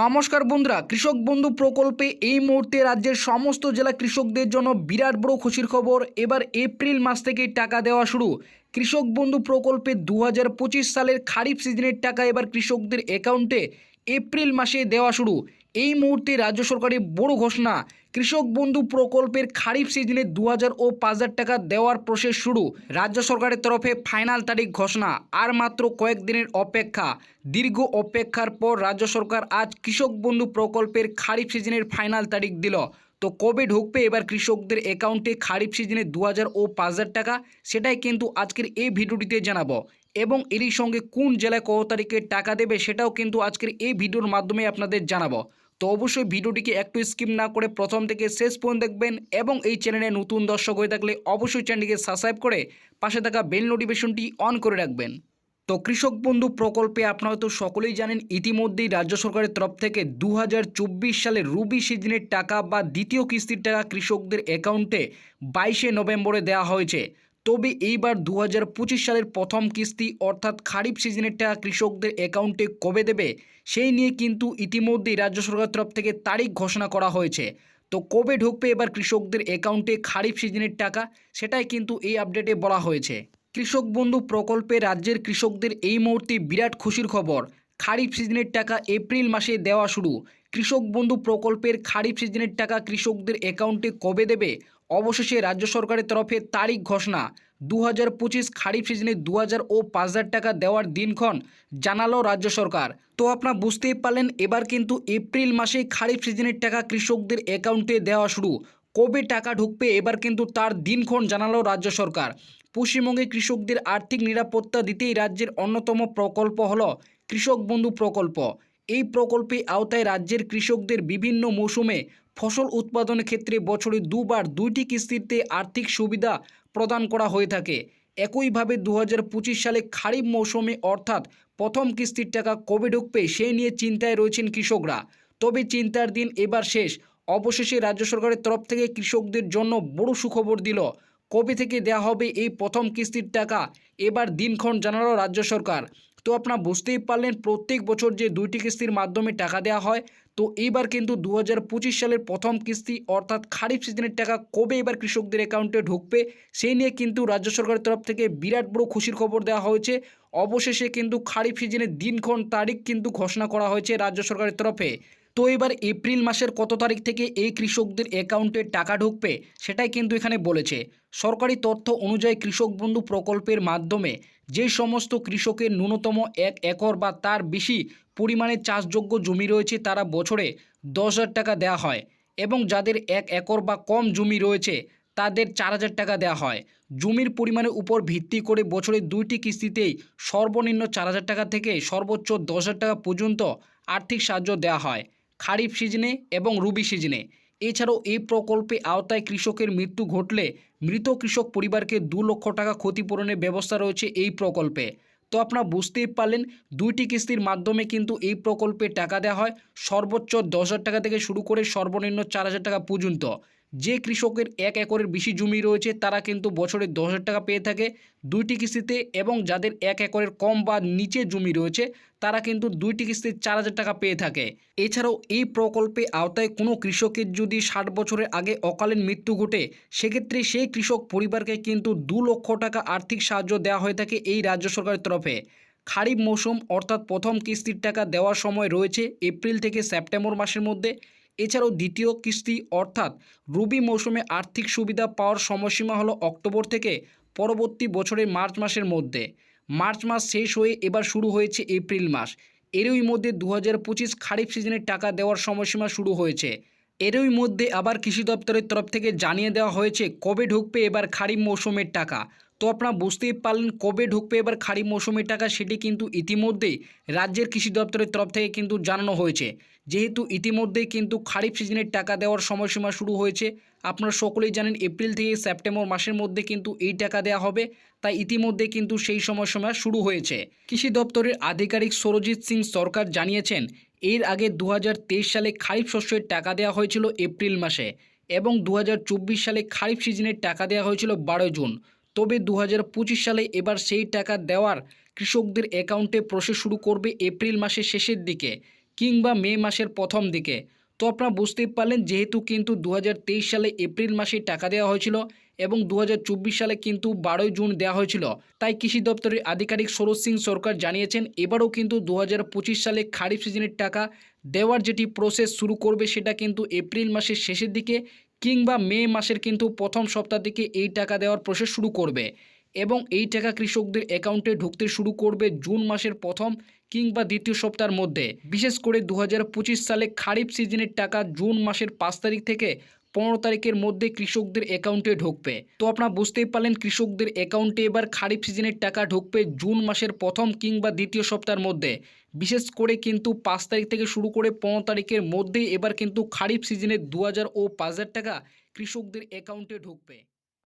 নমস্কার বন্ধুরা, কৃষক বন্ধু প্রকল্পে এই মুহূর্তে রাজ্যের সমস্ত জেলা কৃষকদের জন্য বিরাট বড় খুশির খবর। এবার এপ্রিল মাস থেকে টাকা দেওয়া শুরু। কৃষক বন্ধু প্রকল্পে দু হাজার পঁচিশ সালের খারিফ সিজনের টাকা এবার কৃষকদের অ্যাকাউন্টে এপ্রিল মাসে দেওয়া শুরু। এই মুহূর্তে রাজ্য সরকারের বড় ঘোষণা কৃষক বন্ধু প্রকল্পের খারিফ সিজনে দু হাজার ও পাঁচ হাজার টাকা দেওয়ার প্রসেস শুরু। রাজ্য সরকারের তরফে ফাইনাল তারিখ ঘোষণা। আর মাত্র কয়েকদিনের অপেক্ষা। দীর্ঘ অপেক্ষার পর রাজ্য সরকার আজ কৃষক বন্ধু প্রকল্পের খারিফ সিজনের ফাইনাল তারিখ দিল। তো কবে ঢুকবে এবার কৃষকদের অ্যাকাউন্টে খারিফ সিজনে দু হাজার ও পাঁচ হাজার টাকা? সেটাই কিন্তু আজকের এই ভিডিওটিতে জানাব। এবং এরই সঙ্গে কোন জেলায় কত তারিখে টাকা দেবে সেটাও কিন্তু আজকের এই ভিডিওর মাধ্যমে আপনাদের জানাব। তো অবশ্যই ভিডিওটিকে একটু স্কিপ না করে প্রথম থেকে শেষ পর্যন্ত দেখবেন এবং এই চ্যানেলে নতুন দর্শক হয়ে থাকলে অবশ্যই চ্যানেলটিকে সাবস্ক্রাইব করে পাশে থাকা বেল নোটিফিকেশনটি অন করে রাখবেন। তো কৃষক বন্ধু প্রকল্পে আপনারা তো সকলেই জানেন, ইতিমধ্যেই রাজ্য সরকারের তরফ থেকে দু সালের রুবি সিজনের টাকা বা দ্বিতীয় কিস্তির টাকা কৃষকদের অ্যাকাউন্টে বাইশে নভেম্বরে দেওয়া হয়েছে। তবে এইবার দু হাজার পঁচিশ সালের প্রথম কিস্তি অর্থাৎ খারিফ সিজনের টাকা কৃষকদের অ্যাকাউন্টে কবে দেবে, সেই নিয়ে কিন্তু ইতিমধ্যেই রাজ্য সরকারের তরফ থেকে তারিখ ঘোষণা করা হয়েছে। তো কবে ঢুকবে এবার কৃষকদের অ্যাকাউন্টে খারিফ সিজনের টাকা, সেটাই কিন্তু এই আপডেটে বলা হয়েছে। কৃষক বন্ধু প্রকল্পে রাজ্যের কৃষকদের এই মুহূর্তে বিরাট খুশির খবর, খারিফ সিজনের টাকা এপ্রিল মাসে দেওয়া শুরু। কৃষক বন্ধু প্রকল্পের খারিফ সিজনের টাকা কৃষকদের অ্যাকাউন্টে কবে দেবে অবশেষে রাজ্য সরকারের তরফে তারিখ ঘোষণা। দু হাজার পঁচিশ খারিফ সিজনে দু হাজার ও পাঁচ হাজার টাকা দেওয়ার দিনক্ষণ জানালো রাজ্য সরকার। তো আপনারা বুঝতেই পারলেন, এবার কিন্তু এপ্রিল মাসে খারিফ সিজনের টাকা কৃষকদের অ্যাকাউন্টে দেওয়া শুরু। কবে টাকা ঢুকবে, এবার কিন্তু তার দিনক্ষণ জানালো রাজ্য সরকার। পশ্চিমবঙ্গে কৃষকদের আর্থিক নিরাপত্তা দিতেই রাজ্যের অন্যতম প্রকল্প হল কৃষক বন্ধু প্রকল্প। এই প্রকল্পে আওতায় রাজ্যের কৃষকদের বিভিন্ন মৌসুমে ফসল উৎপাদনের ক্ষেত্রে বছরে দুবার দুইটি কিস্তিতে আর্থিক সুবিধা প্রদান করা হয়ে থাকে। একইভাবে দু হাজার পঁচিশ সালে খারিফ মৌসুমে অর্থাৎ প্রথম কিস্তির টাকা কবে ঢুকবে সেই নিয়ে চিন্তায় রয়েছেন কৃষকরা। তবে চিন্তার দিন এবার শেষ। অবশেষে রাজ্য সরকারের তরফ থেকে কৃষকদের জন্য বড় সুখবর দিল, কবে থেকে দেওয়া হবে এই প্রথম কিস্তির টাকা? এবার দিনক্ষণ জানালো রাজ্য সরকার। তো আপনারা বুঝতেই পারলেন প্রত্যেক বছর যে দুইটি কিস্তির মাধ্যমে টাকা দেওয়া হয়, তো এইবার কিন্তু দু হাজার পঁচিশ সালের প্রথম কিস্তি অর্থাৎ খারিফ সিজনের টাকা কবে এবার কৃষকদের অ্যাকাউন্টে ঢুকবে, সেই নিয়ে কিন্তু রাজ্য সরকারের তরফ থেকে বিরাট বড় খুশির খবর দেওয়া হয়েছে। অবশেষে কিন্তু খারিফ সিজনের দিনক্ষণ তারিখ কিন্তু ঘোষণা করা হয়েছে রাজ্য সরকারের তরফে। তো এবার এপ্রিল মাসের কত তারিখ থেকে এই কৃষকদের অ্যাকাউন্টে টাকা ঢুকবে, সেটাই কিন্তু এখানে বলেছে। সরকারি তথ্য অনুযায়ী কৃষক বন্ধু প্রকল্পের মাধ্যমে যে সমস্ত কৃষকের ন্যূনতম এক একর বা তার বেশি পরিমাণে চাষযোগ্য জমি রয়েছে, তারা বছরে দশ হাজার টাকা দেওয়া হয় এবং যাদের এক একর বা কম জমি রয়েছে, তাদের চার হাজার টাকা দেওয়া হয়। জমির পরিমাণের উপর ভিত্তি করে বছরে দুইটি কিস্তিতেই সর্বনিম্ন চার হাজার টাকা থেকে সর্বোচ্চ দশ হাজার টাকা পর্যন্ত আর্থিক সাহায্য দেওয়া হয়। খারিফ সিজনে এবং রুবি সিজনে। এছাড়াও এই প্রকল্পে আওতায় কৃষকের মৃত্যু ঘটলে মৃত কৃষক পরিবারকে দু লক্ষ টাকা ক্ষতিপূরণের ব্যবস্থা রয়েছে এই প্রকল্পে। তো আপনারা বুঝতেই পারলেন, দুইটি কিস্তির মাধ্যমে কিন্তু এই প্রকল্পে টাকা দেওয়া হয়। সর্বোচ্চ দশ টাকা থেকে শুরু করে সর্বনিম্ন চার হাজার টাকা পর্যন্ত। যে কৃষকের এক একরের বেশি জমি রয়েছে, তারা কিন্তু বছরে দশ হাজার টাকা পেয়ে থাকে। দুইটি কিস্তিতে এবং যাদের এক একরের কম বা নিচে জমি রয়েছে, তারা কিন্তু দুইটি কিস্তিতে চার হাজার টাকা পেয়ে থাকে। এছাড়াও এই প্রকল্পে আওতায় কোনো কৃষকের যদি ষাট বছরের আগে অকালীন মৃত্যু ঘটে, সেক্ষেত্রে সেই কৃষক পরিবারকে কিন্তু দু লক্ষ টাকা আর্থিক সাহায্য দেওয়া হয়ে থাকে এই রাজ্য সরকারের তরফে। খারিফ মৌসুম অর্থাৎ প্রথম কিস্তির টাকা দেওয়ার সময় রয়েছে এপ্রিল থেকে সেপ্টেম্বর মাসের মধ্যে। এছাড়াও দ্বিতীয় কিস্তি অর্থাৎ রবি মৌসুমে আর্থিক সুবিধা পাওয়ার সময়সীমা হলো অক্টোবর থেকে পরবর্তী বছরের মার্চ মাসের মধ্যে। মার্চ মাস শেষ হয়ে এবার শুরু হয়েছে এপ্রিল মাস। এরই মধ্যে দু হাজার পঁচিশ খারিফ সিজনের টাকা দেওয়ার সময়সীমা শুরু হয়েছে। এরই মধ্যে আবার কৃষি দপ্তরের তরফ থেকে জানিয়ে দেওয়া হয়েছে কবে ঢুকবে এবার খারিফ মৌসুমের টাকা। তো আপনারা বুঝতেই পারলেন কবে ঢুকবে এবার খারিফ মৌসুমের টাকা সেটি কিন্তু ইতিমধ্যেই রাজ্যের কৃষি দপ্তরের তরফ থেকে কিন্তু জানানো হয়েছে। যেহেতু ইতিমধ্যেই কিন্তু খারিফ সিজনের টাকা দেওয়ার সময়সীমা শুরু হয়েছে, আপনারা সকলেই জানেন এপ্রিল থেকে সেপ্টেম্বর মাসের মধ্যে কিন্তু এই টাকা দেওয়া হবে, তাই ইতিমধ্যে কিন্তু সেই সময়সীমা শুরু হয়েছে। কৃষি দপ্তরের আধিকারিক সরজিৎ সিং সরকার জানিয়েছেন, এর আগে দু হাজার তেইশ সালে খারিফ শস্যের টাকা দেওয়া হয়েছিল এপ্রিল মাসে এবং দু হাজার চব্বিশ সালে খারিফ সিজনের টাকা দেওয়া হয়েছিল বারোই জুন। তবে দু হাজার পঁচিশ সালে এবার সেই টাকা দেওয়ার কৃষকদের অ্যাকাউন্টে প্রসেস শুরু করবে এপ্রিল মাসের শেষের দিকে কিংবা মে মাসের প্রথম দিকে। তো আপনারা বুঝতেই পারলেন, যেহেতু কিন্তু দু হাজার তেইশ সালে এপ্রিল মাসে টাকা দেওয়া হয়েছিল এবং দু হাজার চব্বিশ সালে কিন্তু বারোই জুন দেওয়া হয়েছিল, তাই কৃষি দপ্তরের আধিকারিক সরোজ সিং সরকার জানিয়েছেন, এবারও কিন্তু দু হাজার পঁচিশ সালে খারিফ সিজনের টাকা দেওয়ার যেটি প্রসেস শুরু করবে সেটা কিন্তু এপ্রিল মাসের শেষের দিকে কিংবা মে মাসের কিন্তু প্রথম সপ্তাহ থেকে এই টাকা দেওয়ার প্রসেস শুরু করবে। এবং এই টাকা কৃষকদের অ্যাকাউন্টে ঢুকতে শুরু করবে জুন মাসের প্রথম কিংবা দ্বিতীয় সপ্তাহের মধ্যে। বিশেষ করে দু হাজার পঁচিশ সালে খারিফ সিজনের টাকা জুন মাসের পাঁচ তারিখ থেকে পনেরো তারিখের মধ্যে কৃষকদের অ্যাকাউন্টে ঢুকবে। তো আপনারা বুঝতেই পারলেন, কৃষকদের অ্যাকাউন্টে এবার খারিফ সিজনের টাকা ঢুকবে জুন মাসের প্রথম কিংবা দ্বিতীয় সপ্তাহের মধ্যে। বিশেষ করে কিন্তু পাঁচ তারিখ থেকে শুরু করে পনেরো তারিখের মধ্যেই এবার কিন্তু খারিফ সিজনের দু হাজার ও পাঁচ হাজার টাকা কৃষকদের অ্যাকাউন্টে ঢুকবে।